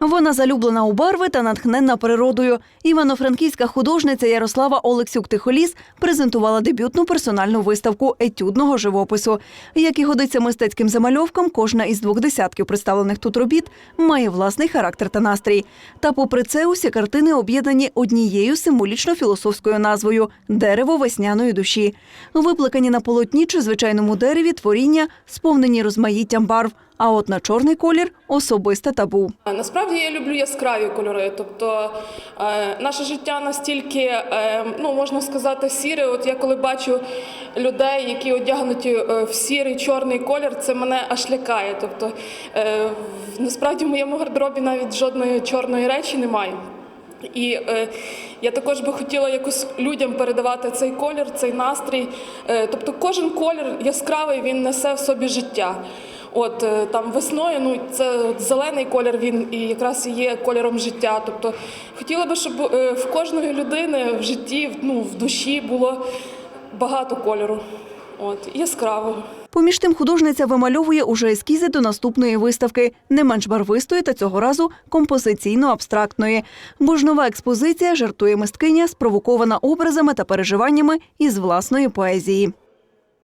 Вона залюблена у барви та натхненна природою. Івано-франківська художниця Ярослава Олексюк Тихоліс презентувала дебютну персональну виставку етюдного живопису. Як і годиться мистецьким замальовкам, кожна із двох десятків представлених тут робіт має власний характер та настрій. Та, попри це, усі картини об'єднані однією символічно-філософською назвою дерево весняної душі. Виплакані на полотні чи звичайному дереві творіння сповнені розмаїттям барв. А от на чорний колір особисте табу. Насправді я люблю яскраві кольори. Тобто е, наше життя настільки, е, ну можна сказати, сіре. От я коли бачу людей, які одягнуті е, в сірий чорний колір, це мене аж лякає. Тобто насправді в моєму гардеробі навіть жодної чорної речі немає. І е, я також би хотіла якось людям передавати цей колір, цей настрій. Е, тобто кожен колір яскравий, він несе в собі життя. От е, там весною, ну це зелений колір, він і якраз є кольором життя. Тобто хотіла би, щоб е, в кожної людини в житті, ну в душі було багато кольору. От яскравого. Поміж тим, художниця вимальовує уже ескізи до наступної виставки, не менш барвистої та цього разу композиційно-абстрактної. Бо ж нова експозиція жартує мисткиня, спровокована образами та переживаннями із власної поезії.